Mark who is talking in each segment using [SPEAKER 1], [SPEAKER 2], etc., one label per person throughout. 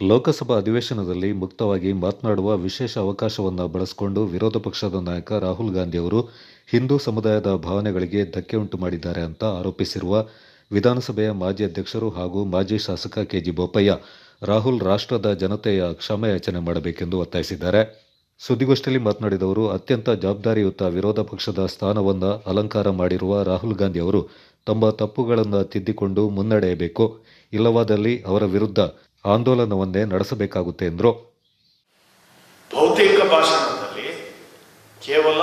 [SPEAKER 1] ಲೋಕಸಭಾ ಅಧಿವೇಶನದಲ್ಲಿ ಮುಕ್ತವಾಗಿ ಮಾತನಾಡುವ ವಿಶೇಷ ಅವಕಾಶವನ್ನು ಬಳಸಿಕೊಂಡು ವಿರೋಧ ಪಕ್ಷದ ನಾಯಕ ರಾಹುಲ್ ಗಾಂಧಿ ಅವರು ಹಿಂದೂ ಸಮುದಾಯದ ಭಾವನೆಗಳಿಗೆ ಧಕ್ಕೆ ಉಂಟು ಮಾಡಿದ್ದಾರೆ ಅಂತ ಆರೋಪಿಸಿರುವ ವಿಧಾನಸಭೆಯ ಮಾಜಿ ಅಧ್ಯಕ್ಷರು ಹಾಗೂ ಮಾಜಿ ಶಾಸಕ ಕೆಜಿ ಬೋಪಯ್ಯ ರಾಹುಲ್ ರಾಷ್ಟ್ರದ ಜನತೆಯ ಕ್ಷಮಯಾಚನೆ ಮಾಡಬೇಕೆಂದು ಒತ್ತಾಯಿಸಿದ್ದಾರೆ. ಸುದ್ದಿಗೋಷ್ಠಿಯಲ್ಲಿ ಮಾತನಾಡಿದವರು, ಅತ್ಯಂತ ಜವಾಬ್ದಾರಿಯುತ ವಿರೋಧ ಪಕ್ಷದ ಸ್ಥಾನವನ್ನು ಅಲಂಕಾರ ಮಾಡಿರುವ ರಾಹುಲ್ ಗಾಂಧಿ ಅವರು ತಮ್ಮ ತಪ್ಪುಗಳನ್ನು ತಿದ್ದಿಕೊಂಡು ಮುನ್ನಡೆಯಬೇಕು. ಇಲ್ಲವಾದಲ್ಲಿ ಅವರ ವಿರುದ್ಧ ಆಂದೋಲನವನ್ನೇ ನಡೆಸಬೇಕಾಗುತ್ತೆ ಎಂದರು.
[SPEAKER 2] ಭೌತಿಕ ಭಾಷಣದಲ್ಲಿ ಕೇವಲ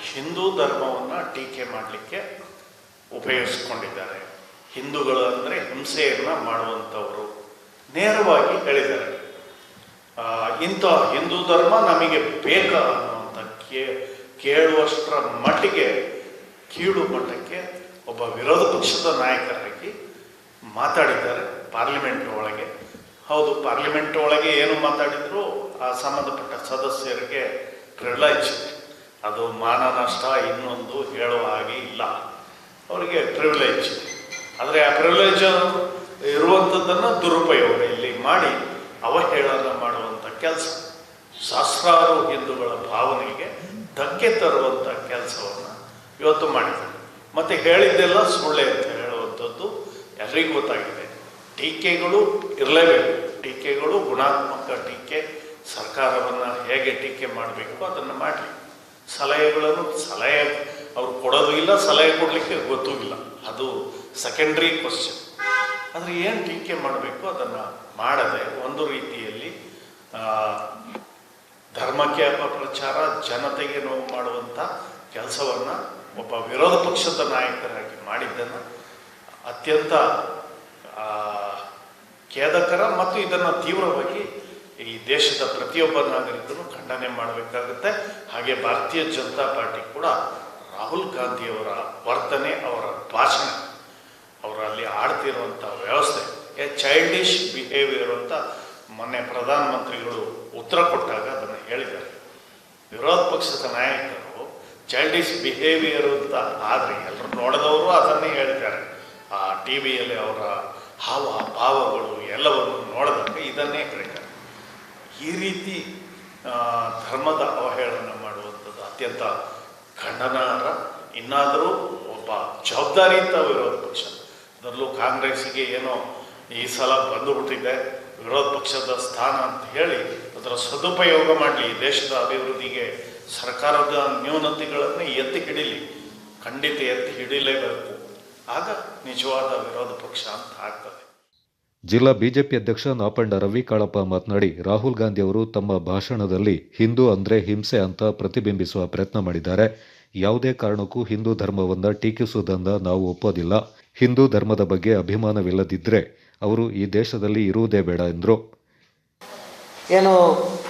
[SPEAKER 2] ಹಿಂದೂ ಧರ್ಮವನ್ನು ಟೀಕೆ ಮಾಡಲಿಕ್ಕೆ ಉಪಯೋಗಿಸ್ಕೊಂಡಿದ್ದಾರೆ. ಹಿಂದೂಗಳು ಅಂದರೆ ಹಿಂಸೆಯನ್ನು ಮಾಡುವಂಥವರು. ನೇರವಾಗಿ ಹೇಳಿದ್ದಾರೆ. ಇಂಥ ಹಿಂದೂ ಧರ್ಮ ನಮಗೆ ಬೇಕ ಅನ್ನುವಂಥ ಕೇ, ಕೇಳುವಷ್ಟರ ಮಟ್ಟಿಗೆ, ಕೀಳು ಮಟ್ಟಕ್ಕೆ ಒಬ್ಬ ವಿರೋಧ ಪಕ್ಷದ ನಾಯಕರಾಗಿ ಮಾತಾಡಿದ್ದಾರೆ. ಪಾರ್ಲಿಮೆಂಟ್ ಒಳಗೆ. ಹೌದು ಪಾರ್ಲಿಮೆಂಟ್ ಒಳಗೆ ಏನು ಮಾತಾಡಿದ್ರು, ಆ ಸಂಬಂಧಪಟ್ಟ ಸದಸ್ಯರಿಗೆ ಪ್ರಿವಿಲೇಜ್ ಅದು ಮಾನ ನಷ್ಟ ಇನ್ನೊಂದು ಹೇಳುವ ಹಾಗೆ ಇಲ್ಲ. ಅವರಿಗೆ ಪ್ರಿವಿಲೇಜ್ ಆದರೆ ಆ ಪ್ರಿವಿಲೇಜ್ ಇರುವಂಥದ್ದನ್ನು ದುರುಪಯೋಗ ಇಲ್ಲಿ ಮಾಡಿ ಅವಹೇಳನ ಮಾಡುವಂಥ ಕೆಲಸ. ಸಹಸ್ರಾರು ಹಿಂದೂಗಳ ಭಾವನೆಗೆ ಧಕ್ಕೆ ತರುವಂಥ ಕೆಲಸವನ್ನು ಇವತ್ತು ಮಾಡಿದ್ದಾರೆ. ಮತ್ತು ಹೇಳಿದ್ದೆಲ್ಲ ಸುಳ್ಳೆ ಅಂತ ಹೇಳುವಂಥದ್ದು ಎಲ್ರಿಗೂ ಗೊತ್ತಾಗಿದೆ. ಟೀಕೆಗಳು ಇರಲೇಬೇಕು. ಟೀಕೆಗಳು ಗುಣಾತ್ಮಕ ಟೀಕೆ, ಸರ್ಕಾರವನ್ನು ಹೇಗೆ ಟೀಕೆ ಮಾಡಬೇಕು ಅದನ್ನು ಮಾಡಲಿ. ಸಲಹೆಗಳನ್ನು ಸಲಹೆ, ಅವ್ರು ಕೊಡೋದು ಇಲ್ಲ, ಸಲಹೆ ಕೊಡಲಿಕ್ಕೆ ಗೊತ್ತೂ ಇಲ್ಲ. ಅದು ಸೆಕೆಂಡ್ರಿ ಕ್ವಶನ್ ಆದರೆ ಏನು ಟೀಕೆ ಮಾಡಬೇಕು ಅದನ್ನು ಮಾಡದೆ ಒಂದು ರೀತಿಯಲ್ಲಿ ಧರ್ಮಕ್ಕೆ ಅಪಪ್ರಚಾರ ಜನತೆಗೆ ನೋವು ಮಾಡುವಂಥ ಕೆಲಸವನ್ನು ಒಬ್ಬ ವಿರೋಧ ಪಕ್ಷದ ನಾಯಕರಾಗಿ ಮಾಡಿದ್ದನ್ನು ಅತ್ಯಂತ ಖೇದಕರ ಮತ್ತು ಇದನ್ನು ತೀವ್ರವಾಗಿ ಈ ದೇಶದ ಪ್ರತಿಯೊಬ್ಬ ನಾಗರಿಕನು ಖಂಡನೆ ಮಾಡಬೇಕಾಗುತ್ತೆ. ಹಾಗೆ ಭಾರತೀಯ ಜನತಾ ಪಾರ್ಟಿ ಕೂಡ ರಾಹುಲ್ ಗಾಂಧಿಯವರ ವರ್ತನೆ, ಅವರ ಭಾಷಣ, ಅವರಲ್ಲಿ ಆಡ್ತಿರುವಂಥ ವ್ಯವಸ್ಥೆ ಎ ಚೈಲ್ಡಿಶ್ ಬಿಹೇವಿಯರ್ ಅಂತ ಮೊನ್ನೆ ಪ್ರಧಾನಮಂತ್ರಿಗಳು ಉತ್ತರ ಕೊಟ್ಟಾಗ ಅದನ್ನು ಹೇಳಿದ್ದಾರೆ. ವಿರೋಧ ಪಕ್ಷದ ನಾಯಕರು ಚೈಲ್ಡಿಶ್ ಬಿಹೇವಿಯರ್ ಅಂತ ಆದರೆ ಎಲ್ಲರೂ ನೋಡಿದವರು ಅದನ್ನೇ ಹೇಳ್ತಾರೆ ಆ ಟಿ ವಿಯಲ್ಲಿ ಅವರ ಹಾವ, ಭಾವಗಳು ಎಲ್ಲವನ್ನು ನೋಡಿದಾಗ ಇದನ್ನೇ ಹೇಳ್ತಾರೆ. ಈ ರೀತಿ ಧರ್ಮದ ಅವಹೇಳನ ಮಾಡುವಂಥದ್ದು ಅತ್ಯಂತ ಖಂಡನಾರ್ಹ ಇನ್ನಾದರೂ ಒಬ್ಬ ಜವಾಬ್ದಾರಿಯುತ ವಿರೋಧ ಪಕ್ಷ. ಅದರಲ್ಲೂ ಕಾಂಗ್ರೆಸ್ಸಿಗೆ ಏನೋ ಈ ಸಲ ಬಂದುಬಿಟ್ಟಿದೆ. ವಿರೋಧ ಪಕ್ಷದ ಸ್ಥಾನ ಅಂತ ಹೇಳಿ ಅದರ ಸದುಪಯೋಗ ಮಾಡಲಿ. ದೇಶದ ಅಭಿವೃದ್ಧಿಗೆ ಸರ್ಕಾರದ ನ್ಯೂನತೆಗಳನ್ನು ಎತ್ತಿ ಹಿಡೀಲಿ. ಖಂಡಿತ ಎತ್ತಿ ಹಿಡಿಲೇಬೇಕು. ಆಗ ನಿಜವಾದ ವಿರೋಧ ಪಕ್ಷ ಅಂತ ಆಗ್ತದೆ.
[SPEAKER 1] ಜಿಲ್ಲಾ ಬಿಜೆಪಿ ಅಧ್ಯಕ್ಷ ನಾಪಂಡ ರವಿ ಕಾಳಪ್ಪ ಮಾತನಾಡಿ ರಾಹುಲ್ ಗಾಂಧಿ ಅವರು ತಮ್ಮ ಭಾಷಣದಲ್ಲಿ ಹಿಂದೂ ಅಂದ್ರೆ ಹಿಂಸೆ ಅಂತ ಪ್ರತಿಬಿಂಬಿಸುವ ಪ್ರಯತ್ನ ಮಾಡಿದ್ದಾರೆ. ಯಾವುದೇ ಕಾರಣಕ್ಕೂ ಹಿಂದೂ ಧರ್ಮವನ್ನ ಟೀಕಿಸುವುದನ್ನು ನಾವು ಒಪ್ಪೋದಿಲ್ಲ. ಹಿಂದೂ ಧರ್ಮದ ಬಗ್ಗೆ ಅಭಿಮಾನವಿಲ್ಲದಿದ್ದರೆ ಅವರು ಈ ದೇಶದಲ್ಲಿ ಇರುವುದೇ ಬೇಡ ಎಂದರು.
[SPEAKER 3] ಏನು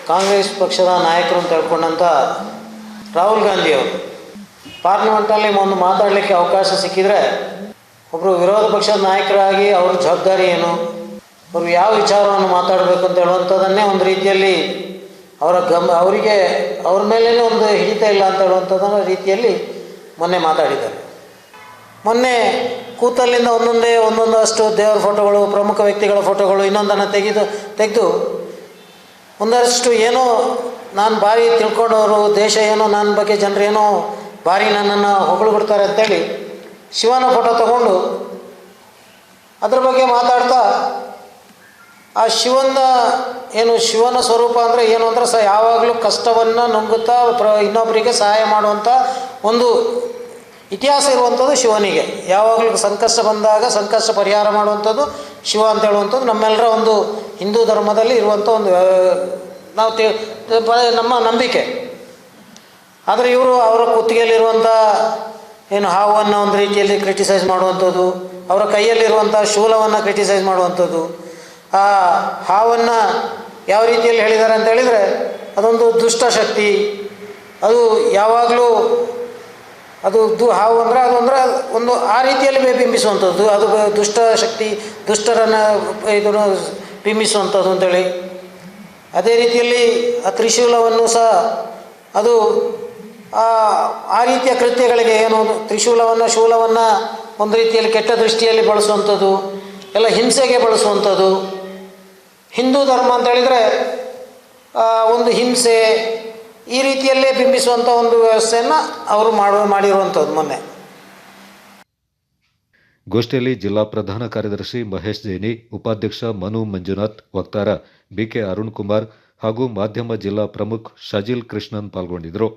[SPEAKER 3] ಕಾಂಗ್ರೆಸ್ ಪಕ್ಷದ ನಾಯಕರು ಅಂತ ಹೇಳ್ಕೊಂಡಂತ ರಾಹುಲ್ ಗಾಂಧಿ ಅವರು. ಪಾರ್ಲಿಮೆಂಟಲ್ಲಿ ಒಂದು ಮಾತಾಡಲಿಕ್ಕೆ ಅವಕಾಶ ಸಿಕ್ಕಿದರೆ ಒಬ್ಬರು ವಿರೋಧ ಪಕ್ಷದ ನಾಯಕರಾಗಿ ಅವ್ರ ಜವಾಬ್ದಾರಿ ಏನು? ಅವರು ಯಾವ ವಿಚಾರವನ್ನು ಮಾತಾಡಬೇಕು ಅಂತ ಹೇಳುವಂಥದ್ದನ್ನೇ ಒಂದು ರೀತಿಯಲ್ಲಿ ಅವರ ಗಮ, ಅವರಿಗೆ ಅವ್ರ ಮೇಲೇ ಒಂದು ಹಿಡಿತ ಇಲ್ಲ ಅಂತ ಹೇಳುವಂಥದ್ದನ್ನ ರೀತಿಯಲ್ಲಿ ಮೊನ್ನೆ ಮಾತಾಡಿದ್ದಾರೆ. ಮೊನ್ನೆ ಕೂತಲ್ಲಿಂದ ಒಂದೊಂದೇ ಒಂದೊಂದಷ್ಟು ದೇವರ ಫೋಟೋಗಳು, ಪ್ರಮುಖ ವ್ಯಕ್ತಿಗಳ ಫೋಟೋಗಳು ಇನ್ನೊಂದನ್ನು ತೆಗೆದು ತೆಗೆದು ಒಂದಷ್ಟು ಏನೋ ನಾನು ಭಾರಿ ತಿಳ್ಕೊಂಡವರು, ದೇಶ ಏನೋ ನನ್ನ ಬಗ್ಗೆ ಜನರು ಏನೋ ಭಾರಿ ನನ್ನನ್ನು ಹೊಗಳು ಬಿಡ್ತಾರೆ ಅಂತೇಳಿ ಶಿವನ ಫೋಟೋ ತಗೊಂಡು ಅದ್ರ ಬಗ್ಗೆ ಮಾತಾಡ್ತಾ, ಆ ಶಿವನ ಏನು ಶಿವನ ಸ್ವರೂಪ ಅಂದರೆ ಏನು ಅಂದರೆ ಸ ಯಾವಾಗಲೂ ಕಷ್ಟವನ್ನು ನುಂಗುತ್ತಾ ಪ್ರ ಇನ್ನೊಬ್ಬರಿಗೆ ಸಹಾಯ ಮಾಡುವಂಥ ಒಂದು ಇತಿಹಾಸ ಇರುವಂಥದ್ದು ಶಿವನಿಗೆ. ಯಾವಾಗಲೂ ಸಂಕಷ್ಟ ಬಂದಾಗ ಸಂಕಷ್ಟ ಪರಿಹಾರ ಮಾಡುವಂಥದ್ದು ಶಿವ ಅಂತ ಹೇಳುವಂಥದ್ದು ನಮ್ಮೆಲ್ಲರ ಒಂದು ಹಿಂದೂ ಧರ್ಮದಲ್ಲಿ ಇರುವಂಥ ಒಂದು ನಾವು ತಿ ನಮ್ಮ ನಂಬಿಕೆ. ಆದರೆ ಇವರು ಅವರ ಕುತ್ತಿಗೆಯಲ್ಲಿರುವಂಥ ಏನು ಹಾವನ್ನು ಒಂದು ರೀತಿಯಲ್ಲಿ ಕ್ರಿಟಿಸೈಸ್ ಮಾಡುವಂಥದ್ದು, ಅವರ ಕೈಯಲ್ಲಿರುವಂಥ ಶೂಲವನ್ನು ಕ್ರಿಟಿಸೈಸ್ ಮಾಡುವಂಥದ್ದು. ಆ ಹಾವನ್ನು ಯಾವ ರೀತಿಯಲ್ಲಿ ಹೇಳಿದ್ದಾರೆ ಅಂತ ಹೇಳಿದರೆ, ಅದೊಂದು ದುಷ್ಟ ಶಕ್ತಿ. ಅದು ಯಾವಾಗಲೂ ಅದು ದು ಹಾವು ಅಂದರೆ ಅದು ಅಂದರೆ ಒಂದು ಆ ರೀತಿಯಲ್ಲಿ ಬಿಂಬಿಸುವಂಥದ್ದು. ಅದು ದುಷ್ಟ ಶಕ್ತಿ, ದುಷ್ಟರನ್ನು ಇದನ್ನು ಬಿಂಬಿಸುವಂಥದ್ದು ಅಂತೇಳಿ. ಅದೇ ರೀತಿಯಲ್ಲಿ ಆ ತ್ರಿಶೂಲವನ್ನು ಸಹ ಅದು ಆ ರೀತಿಯ ಕೃತ್ಯಗಳಿಗೆ ಏನು ತ್ರಿಶೂಲವನ್ನು, ಶೂಲವನ್ನು ಒಂದು ರೀತಿಯಲ್ಲಿ ಕೆಟ್ಟ ದೃಷ್ಟಿಯಲ್ಲಿ ಬಳಸುವಂಥದ್ದು, ಎಲ್ಲ ಹಿಂಸೆಗೆ ಬಳಸುವಂಥದ್ದು. ಹಿಂದೂ ಧರ್ಮ ಅಂತ ಹೇಳಿದರೆ ಒಂದು ಹಿಂಸೆ, ಈ ರೀತಿಯಲ್ಲೇ ಬಿಂಬಿಸುವಂಥ ಒಂದು ವ್ಯವಸ್ಥೆಯನ್ನು ಅವರು ಮಾಡುವ ಮಾಡಿರುವಂಥದ್ದು ಮೊನ್ನೆ.
[SPEAKER 1] ಗೋಷ್ಠಿಯಲ್ಲಿ ಜಿಲ್ಲಾ ಪ್ರಧಾನ ಕಾರ್ಯದರ್ಶಿ ಮಹೇಶ್ ಜೈನಿ, ಉಪಾಧ್ಯಕ್ಷ ಮನು ಮಂಜುನಾಥ್, ವಕ್ತಾರ ಬಿಕೆ ಅರುಣ್ ಕುಮಾರ್ ಹಾಗೂ ಮಾಧ್ಯಮ ಜಿಲ್ಲಾ ಪ್ರಮುಖ್ ಶಜಿಲ್ ಕೃಷ್ಣನ್ ಪಾಲ್ಗೊಂಡಿದ್ದರು.